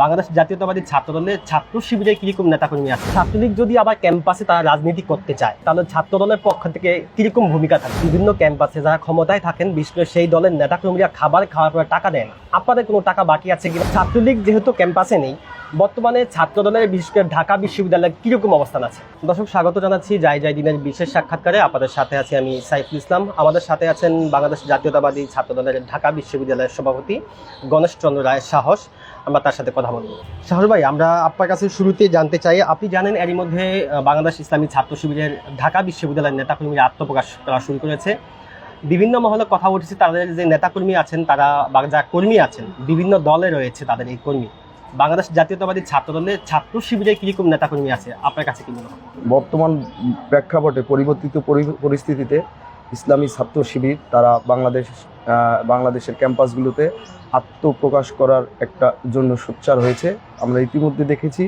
বাংলাদেশ জাতীয়তাবাদী ছাত্র দলের ছাত্র শিবিরে কীরকম নেতাকর্মী আছে? ছাত্রলীগ যদি আবার ক্যাম্পাসে তারা রাজনীতি করতে চায়, তাহলে ছাত্র দলের পক্ষ থেকে কীরকম ভূমিকা থাকে? বিভিন্ন ক্যাম্পাসে যারা ক্ষমতায় থাকেন, বিশেষ করে সেই দলের নেতাকর্মীরা খাবার খাওয়ার পরে টাকা দেন আপনাদের কোনো টাকা বাকি আছে কিনা? ছাত্রলীগ যেহেতু ক্যাম্পাসে নেই, বর্তমানে ছাত্র দলের বিশেষ করে ঢাকা বিশ্ববিদ্যালয়ের কীরকম অবস্থান আছে? দর্শক, স্বাগত জানাচ্ছি যাই যাই দিনের বিশেষ সাক্ষাৎকারে। আপনাদের সাথে আছি আমি সাইফুল ইসলাম। আমাদের সাথে আছেন বাংলাদেশ জাতীয়তাবাদী ছাত্র দলের ঢাকা বিশ্ববিদ্যালয়ের সভাপতি গণেশ চন্দ্র রায় সাহস। আমরা তার সাথে কথা বলব। সাহস ভাই, আমরা আপনার কাছে শুরুতে জানতে চাই, আপনি জানেন এরই মধ্যে বাংলাদেশ ইসলামী ছাত্র শিবিরের ঢাকা বিশ্ববিদ্যালয়ের নেতাকর্মীরা আত্মপ্রকাশ করা শুরু করেছে। বিভিন্ন মহলে কথা উঠেছে, তাদের যে নেতাকর্মী আছেন, তারা বা যারা কর্মী আছেন, বিভিন্ন দলে রয়েছে তাদের এই কর্মী। বাংলাদেশ জাতীয়তাবাদী ছাত্র দলের ছাত্র শিবিরে কীরকম নেতাকর্মী আছে? আপনার কাছে কি মনে হয়? বর্তমান প্রেক্ষাপটে, পরিবর্তিত পরি- পরিস্থিতিতে ইসলামী ছাত্র শিবির, তারা বাংলাদেশ বাংলাদেশের ক্যাম্পাসগুলোতে আত্মপ্রকাশ করার একটা জন্য সোচ্চার হয়েছে। আমরা ইতিমধ্যে দেখেছি,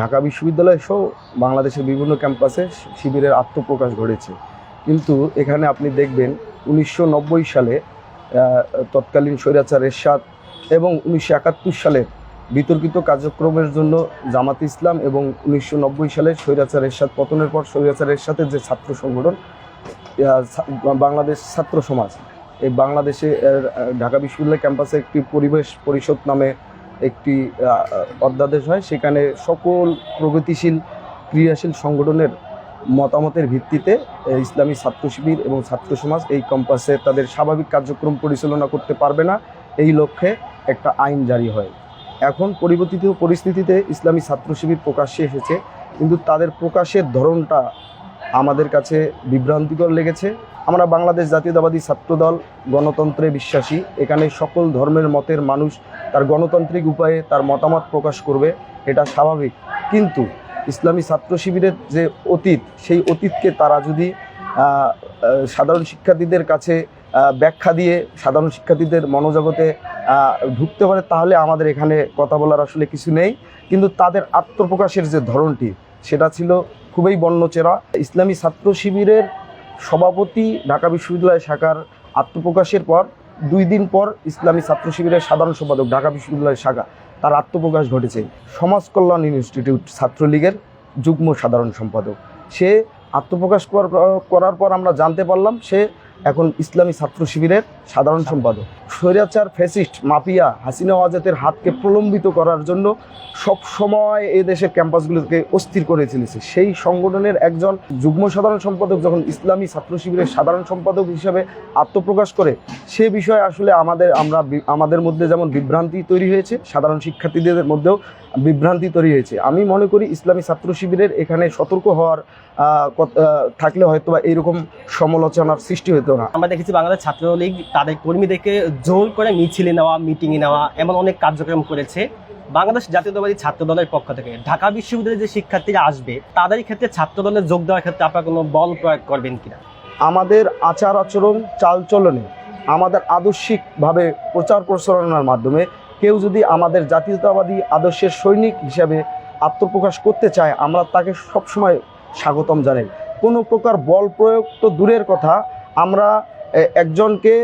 ঢাকা বিশ্ববিদ্যালয় সহ বাংলাদেশের বিভিন্ন ক্যাম্পাসে শিবিরের আত্মপ্রকাশ ঘটেছে। কিন্তু এখানে আপনি দেখবেন, উনিশশো নব্বই সালে তৎকালীন স্বৈরাচার এরশাদ এবং উনিশশো একাত্তর সালের বিতর্কিত কার্যক্রমের জন্য জামাত ইসলাম এবং উনিশশো নব্বই সালে স্বৈরাচার এরশাদ, পতনের পর স্বৈরাচার এরশাদের যে ছাত্র সংগঠন বাংলাদেশ ছাত্র সমাজ এই বাংলাদেশে ঢাকা বিশ্ববিদ্যালয় ক্যাম্পাসে একটি পরিবেশ পরিষদ নামে একটি অধ্যাদেশ হয়। সেখানে সকল প্রগতিশীল, ক্রিয়াশীল সংগঠনের মতামতের ভিত্তিতে ইসলামী ছাত্র শিবির এবং ছাত্র সমাজ এই ক্যাম্পাসে তাদের স্বাভাবিক কার্যক্রম পরিচালনা করতে পারবে না। এই লক্ষ্যে একটা আইন জারি হয়। এখন পরিবর্তিত পরিস্থিতিতে ইসলামী ছাত্র শিবির প্রকাশ্যে এসেছে। কিন্তু তাদের প্রকাশের ধরনটা আমাদের কাছে বিভ্রান্তিকর লেগেছে। আমরা বাংলাদেশ জাতীয়তাবাদী ছাত্রদল, গণতন্ত্রে বিশ্বাসী। এখানে সকল ধর্মের মতের মানুষ তার গণতান্ত্রিক উপায়ে তার মতামত প্রকাশ করবে, এটা স্বাভাবিক। কিন্তু ইসলামী ছাত্র শিবিরের যে অতীত, সেই অতীতকে তারা যদি সাধারণ শিক্ষার্থীদের কাছে ব্যাখ্যা দিয়ে সাধারণ শিক্ষার্থীদের মনোজগতে ঢুকতে পারে, তাহলে আমাদের এখানে কথা বলার আসলে কিছু নেই। কিন্তু তাদের আত্মপ্রকাশের যে ধরনটি, সেটা ছিল খুবই বর্ণচেরা। ইসলামী ছাত্র শিবিরের সভাপতি ঢাকা বিশ্ববিদ্যালয় শাখার আত্মপ্রকাশের পর দুই দিন পর ইসলামী ছাত্র শিবিরের সাধারণ সম্পাদক ঢাকা বিশ্ববিদ্যালয় শাখা তার আত্মপ্রকাশ ঘটেছে। সমাজ কল্যাণ ইনস্টিটিউট ছাত্রলীগের যুগ্ম সাধারণ সম্পাদক। সে আত্মপ্রকাশ কর- করার পর আমরা জানতে পারলাম সে এখন ইসলামী ছাত্র শিবিরের সাধারণ সম্পাদক। স্বৈরাচার, ফ্যাসিস্ট, মাফিয়া হাসিনা ওয়াজাতের হাতকে প্রলম্বিত করার জন্য সব সময় এই দেশের ক্যাম্পাসগুলোকে অস্থির করে চলেছে সেই সংগঠনের একজন যুগ্ম সাধারণ সম্পাদক যখন ইসলামী ছাত্র শিবিরের সাধারণ সম্পাদক হিসাবে আত্মপ্রকাশ করে, সে বিষয়ে আসলে আমাদের, আমরা আমাদের মধ্যে যেমন বিভ্রান্তি তৈরি হয়েছে, সাধারণ শিক্ষার্থীদের মধ্যেও বিভ্রান্তি তৈরি হয়েছে। আমি মনে করি ইসলামী ছাত্র শিবিরের এখানে সতর্ক হওয়ার থাকলে হয়তো বা এইরকম সমালোচনার সৃষ্টি হতো না। আমরা দেখেছি বাংলাদেশ ছাত্রলীগ তাদের কর্মীদেরকে জোর করে মিছিলে নেওয়া মিটিংয়ে নেওয়া এমন অনেক কার্যক্রম করেছে বাংলাদেশ জাতীয়তাবাদী ছাত্র দলের পক্ষ থেকে। ঢাকা বিশ্ববিদ্যালয়ে যে শিক্ষার্থীরা আসবে, তাদের ক্ষেত্রে ছাত্র দলের যোগ দেওয়ার ক্ষেত্রে আপনারা কোনো বল প্রয়োগ করবেন কিনা? আমাদের আচার আচরণ, চালচলনে আমাদের আদর্শিকভাবে প্রচার প্রচারণার মাধ্যমে কেউ যদি আমাদের জাতীয়তাবাদী আদর্শের সৈনিক হিসাবে আত্মপ্রকাশ করতে চায়, আমরা তাকে সবসময় স্বাগতম জানাই। কোনো প্রকার বল প্রয়োগ তো দূরের কথা, আমরা একজনকে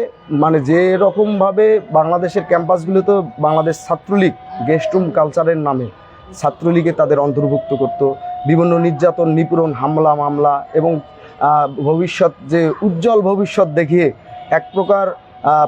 মানে যে রকমভাবে বাংলাদেশের ক্যাম্পাসগুলোতে বাংলাদেশ ছাত্রলীগ গেস্ট রুম কালচারের নামে ছাত্রলীগে তাদের অন্তর্ভুক্ত করত। বিভিন্ন নির্যাতন, নিপীড়ন, হামলা, মামলা এবং ভবিষ্যৎ, যে উজ্জ্বল ভবিষ্যৎ দেখিয়ে এক প্রকার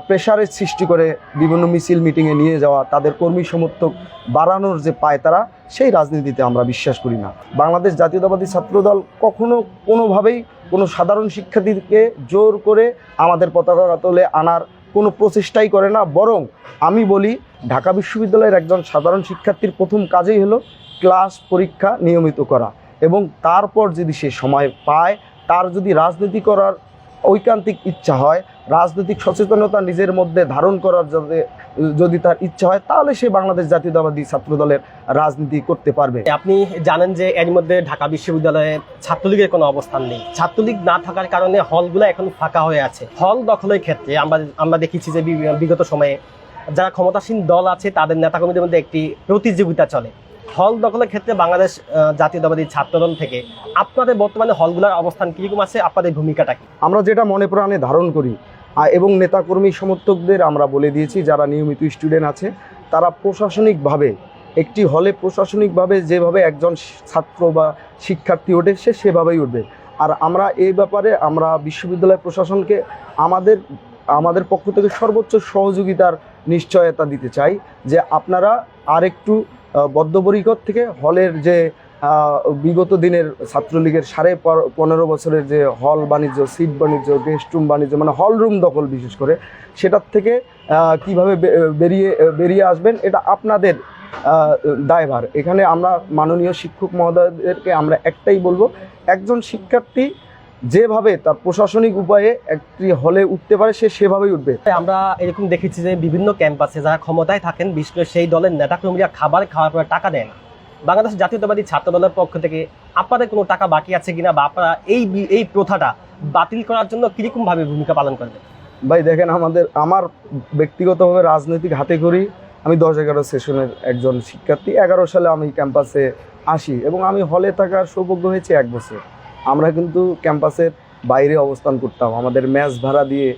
প্রেশারের সৃষ্টি করে বিভিন্ন মিছিল মিটিংয়ে নিয়ে যাওয়া, তাদের কর্মী সমর্থক বাড়ানোর যে পায় তারা সেই রাজনীতিতে আমরা বিশ্বাস করি না। বাংলাদেশ জাতীয়তাবাদী ছাত্রদল কখনো কোনোভাবেই কোনো সাধারণ শিক্ষার্থীকে জোর করে আমাদের পতাকা তোলে আনার কোনো প্রচেষ্টাই করে না, বরং আমি বলি ঢাকা বিশ্ববিদ্যালয়ের একজন সাধারণ শিক্ষার্থীর প্রথম কাজেই হলো ক্লাস পরীক্ষা নিয়মিত করা এবং তারপর যদি সে সময় পায়, তার যদি রাজনীতি করার ঐকান্তিক ইচ্ছা হয়, রাজনৈতিক সচেতনতা নিজের মধ্যে ধারণ করার যাতে যদি তার ইচ্ছা হয়, তাহলে সে বাংলাদেশ জাতীয়তাবাদী ছাত্র দলের রাজনীতি করতে পারবে। আপনি জানেন যে এর মধ্যে ঢাকা বিশ্ববিদ্যালয়ে ছাত্রলীগের কোনো অবস্থান নেই। ছাত্রলীগ না থাকার কারণে হলগুলো এখন ফাঁকা হয়ে আছে। হল দখলের ক্ষেত্রে আমরা আমরা দেখেছি যে বিগত সময়ে যারা ক্ষমতাসীন দল আছে, তাদের নেতাকর্মীদের মধ্যে একটি প্রতিযোগিতা চলে। হল দখলের ক্ষেত্রে বাংলাদেশ জাতীয়তাবাদী ছাত্রদল থেকে আপনাদের বর্তমানে হলগুলোর অবস্থান কীরকম আছে? আপনাদের ভূমিকাটা কি? আমরা যেটা মনে প্রাণে ধারণ করি এবং নেতাকর্মী সমর্থকদের আমরা বলে দিয়েছি, যারা নিয়মিত স্টুডেন্ট আছে, তারা প্রশাসনিকভাবে, একটি হলে প্রশাসনিকভাবে যেভাবে একজন ছাত্র বা শিক্ষার্থী ওঠে, সে সেভাবেই উঠবে। আর আমরা এই ব্যাপারে আমরা বিশ্ববিদ্যালয় প্রশাসনকে আমাদের আমাদের পক্ষ থেকে সর্বোচ্চ সহযোগিতার নিশ্চয়তা দিতে চাই, যে আপনারা আরেকটু বদ্ধপরিকর থেকে হলের যে বিগত দিনের ছাত্রলীগের সাড়ে পনেরো বছরের যে হল বাণিজ্য, সিট বাণিজ্য, গেস্ট রুম বাণিজ্য মানে হল রুম দখল বিশেষ করে, সেটার থেকে কীভাবে বেরিয়ে বেরিয়ে আসবেন, এটা আপনাদের দায়ভার। এখানে আমরা মাননীয় শিক্ষক মহোদয়দেরকে আমরা একটাই বলব, একজন শিক্ষার্থী যেভাবে তার প্রশাসনিক উপায়ে একটি হলে উঠতে পারে সে সেভাবেই উঠবে। আমরা এরকম দেখেছি যে বিভিন্ন ক্যাম্পাসে যারা ক্ষমতায় থাকেন বিশেষ করে সেই দলের নেতাকর্মীরা খাবার খাওয়ার পরে টাকা দেয় না। বাংলাদেশ জাতীয়তাবাদী ছাত্র দলের পক্ষ থেকে আপনাদের কোনো টাকা বাকি আছে কিনা বা আপনারা এই এই প্রথাটা বাতিল করার জন্য কীরকম ভাবে ভূমিকা পালন করবেন? ভাই দেখেন আমাদের আমার ব্যক্তিগতভাবে রাজনৈতিক হাতে করি আমি দশ এগারো সেশনের একজন শিক্ষার্থী। এগারো সালে আমি ক্যাম্পাসে আসি এবং আমি হলে থাকার সৌভাগ্য হয়েছে এক বছর। আমরা কিন্তু ক্যাম্পাসের বাইরে অবস্থান করতাম। আমাদের ম্যাচ ভাড়া দিয়ে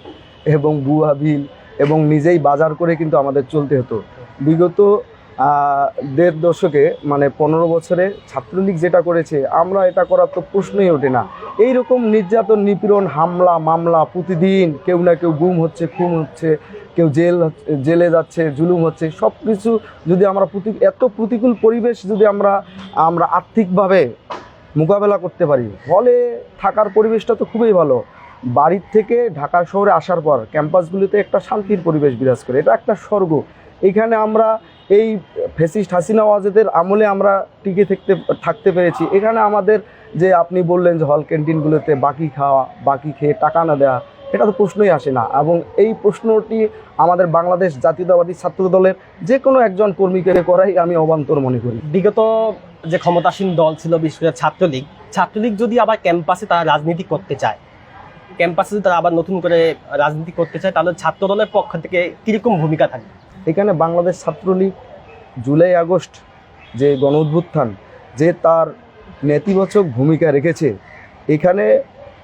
এবং বুয়া বিল এবং নিজেই বাজার করে কিন্তু আমাদের চলতে হতো। বিগত দেড় দশকে মানে পনেরো বছরে ছাত্রলীগ যেটা করেছে, আমরা এটা করার তো প্রশ্নই ওঠে না। এই রকম নির্যাতন, নিপীড়ন, হামলা, মামলা প্রতিদিন কেউ না কেউ গুম হচ্ছে, খুন হচ্ছে, কেউ জেল জেলে যাচ্ছে, জুলুম হচ্ছে। সব কিছু যদি আমরা প্রতি, এত প্রতিকূল পরিবেশ যদি আমরা আমরা আর্থিকভাবে মোকাবেলা করতে পারি। ফলে থাকার পরিবেশটা তো খুবই ভালো। বাড়ির থেকে ঢাকা শহরে আসার পর ক্যাম্পাসগুলিতে একটা শান্তির পরিবেশ বিরাজ করে। এটা একটা স্বর্গ। এখানে আমরা এই ফেসিস্ট হাসিনা ওয়াজেদের আমলে আমরা টিকে থাকতে থাকতে পেরেছি। এখানে আমাদের যে আপনি বললেন যে হল ক্যান্টিনগুলোতে বাকি খাওয়া, বাকি খেয়ে টাকা না দেওয়া এটা তো প্রশ্নই আসে না। এবং এই প্রশ্নটি আমাদের বাংলাদেশ জাতীয়তাবাদী ছাত্র দলের যে কোনো একজন কর্মীকে করাই আমি অবান্তর মনে করি। বিগত যে ক্ষমতাসীন দল ছিল বিশেষ করে ছাত্রলীগ ছাত্রলীগ যদি আবার ক্যাম্পাসে তারা রাজনীতি করতে চায় ক্যাম্পাসে যদি তারা আবার নতুন করে রাজনীতি করতে চায় তাহলে ছাত্র দলের পক্ষ থেকে কীরকম ভূমিকা থাকে এখানে বাংলাদেশ ছাত্রলীগ জুলাই আগস্ট যে গণ যে তার নেতিবাচক ভূমিকা রেখেছে এখানে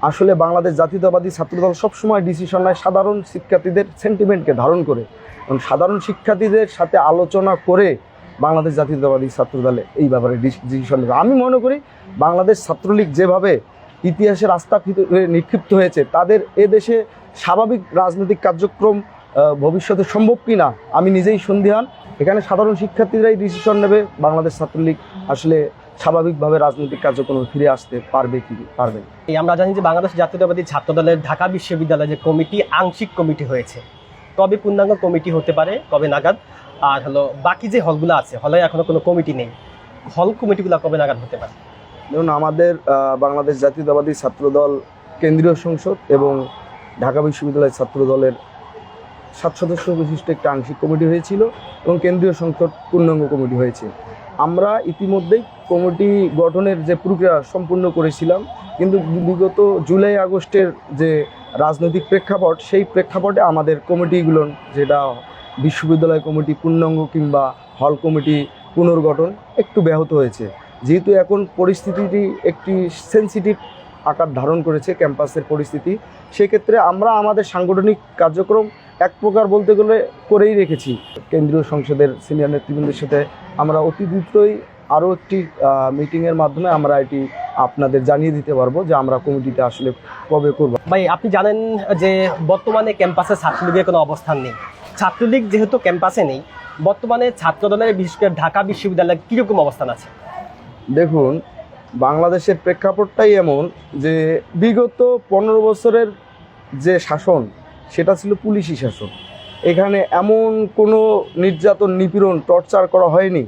আসলে বাংলাদেশ জাতীয়তাবাদী ছাত্রদল সবসময় ডিসিশন নেয় সাধারণ শিক্ষার্থীদের সেন্টিমেন্টকে ধারণ করে। এবং সাধারণ শিক্ষার্থীদের সাথে আলোচনা করে বাংলাদেশ জাতীয়তাবাদী ছাত্রদলে এই ব্যাপারে ডিসিশন নেবে। আমি মনে করি বাংলাদেশ ছাত্রলীগ যেভাবে ইতিহাসের আস্থাকৃত হয়ে নিক্ষিপ্ত হয়েছে, তাদের এ দেশে স্বাভাবিক রাজনৈতিক কার্যক্রম ভবিষ্যতে সম্ভব কি না আমি নিজেই সন্দিহান। এখানে সাধারণ শিক্ষার্থীরাই ডিসিশন নেবে বাংলাদেশ ছাত্রলীগ আসলে স্বাভাবিকভাবে রাজনৈতিক কার্যক্রমে ফিরে আসতে পারবে কি পারবে এই আমরা জানি যে বাংলাদেশ জাতীয়তাবাদী ছাত্র দলের ঢাকা বিশ্ববিদ্যালয়ে যে কমিটি আংশিক কমিটি হয়েছে। কবে পূর্ণাঙ্গ কমিটি হতে পারে কবে নাগাদ? আর হলো বাকি যে হলগুলো আছে হলে এখনও কোনো কমিটি নেই। হল কমিটিগুলো কবে নাগাদ হতে পারে? দেখুন আমাদের বাংলাদেশ জাতীয়তাবাদী ছাত্রদল কেন্দ্রীয় সংসদ এবং ঢাকা বিশ্ববিদ্যালয় ছাত্রদলের সাত সদস্য বিশিষ্ট একটা আংশিক কমিটি হয়েছিল এবং কেন্দ্রীয় সংসদ পূর্ণাঙ্গ কমিটি হয়েছে। আমরা ইতিমধ্যেই কমিটি গঠনের যে প্রক্রিয়া সম্পূর্ণ করেছিলাম, কিন্তু বিগত জুলাই আগস্টের যে রাজনৈতিক প্রেক্ষাপট, সেই প্রেক্ষাপটে আমাদের কমিটিগুলো যেটা বিশ্ববিদ্যালয় কমিটি, পূর্ণাঙ্গ কিংবা হল কমিটি পুনর্গঠন একটু ব্যাহত হয়েছে। যেহেতু এখন পরিস্থিতিটি একটি সেন্সিটিভ আকার ধারণ করেছে ক্যাম্পাসের পরিস্থিতি, সেক্ষেত্রে আমরা আমাদের সাংগঠনিক কার্যক্রম এক প্রকার বলতে গেলে করেই রেখেছি। কেন্দ্রীয় সংসদের সিনিয়র নেতৃবৃন্দের সাথে আমরা অতি দ্রুতই আরও একটি মিটিংয়ের মাধ্যমে আমরা এটি আপনাদের জানিয়ে দিতে পারব যে আমরা কমিটিটা আসলে কবে করব। ভাই আপনি জানেন যে বর্তমানে ক্যাম্পাসে ছাত্রলীগের কোনো অবস্থান নেই। ছাত্রলীগ যেহেতু ক্যাম্পাসে নেই বর্তমানে ছাত্র দলের বিশেষ করে ঢাকা বিশ্ববিদ্যালয়ের কীরকম অবস্থান আছে? দেখুন বাংলাদেশের প্রেক্ষাপটটাই এমন যে বিগত পনেরো বছরের যে শাসন সেটা ছিল পুলিশি শাসন। এখানে এমন কোনো নির্যাতন, নিপীড়ন, টর্চার করা হয়নি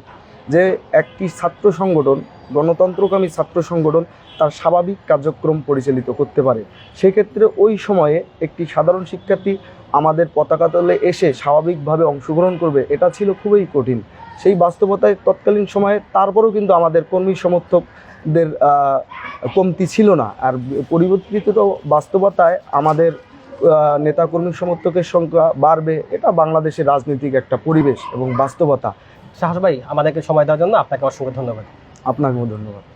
যে একটি ছাত্র সংগঠন, গণতন্ত্রকামী ছাত্র সংগঠন তার স্বাভাবিক কার্যক্রম পরিচালিত করতে পারে। সেক্ষেত্রে ওই সময়ে একটি সাধারণ শিক্ষার্থী আমাদের পতাকা তলে এসে স্বাভাবিকভাবে অংশগ্রহণ করবে, এটা ছিল খুবই কঠিন। সেই বাস্তবতায় তৎকালীন সময়ে তারপরেও কিন্তু আমাদের কর্মী সমর্থকদের কমতি ছিল না। আর পরিবর্তিত বাস্তবতায় আমাদের নেতাকর্মী সমর্থকের সংখ্যা বাড়বে, এটা বাংলাদেশের রাজনৈতিক একটা পরিবেশ এবং বাস্তবতা। শাহাস ভাই, আমাদেরকে সময় দেওয়ার জন্য আপনাকে অসংখ্য ধন্যবাদ। আপনাকেও ধন্যবাদ।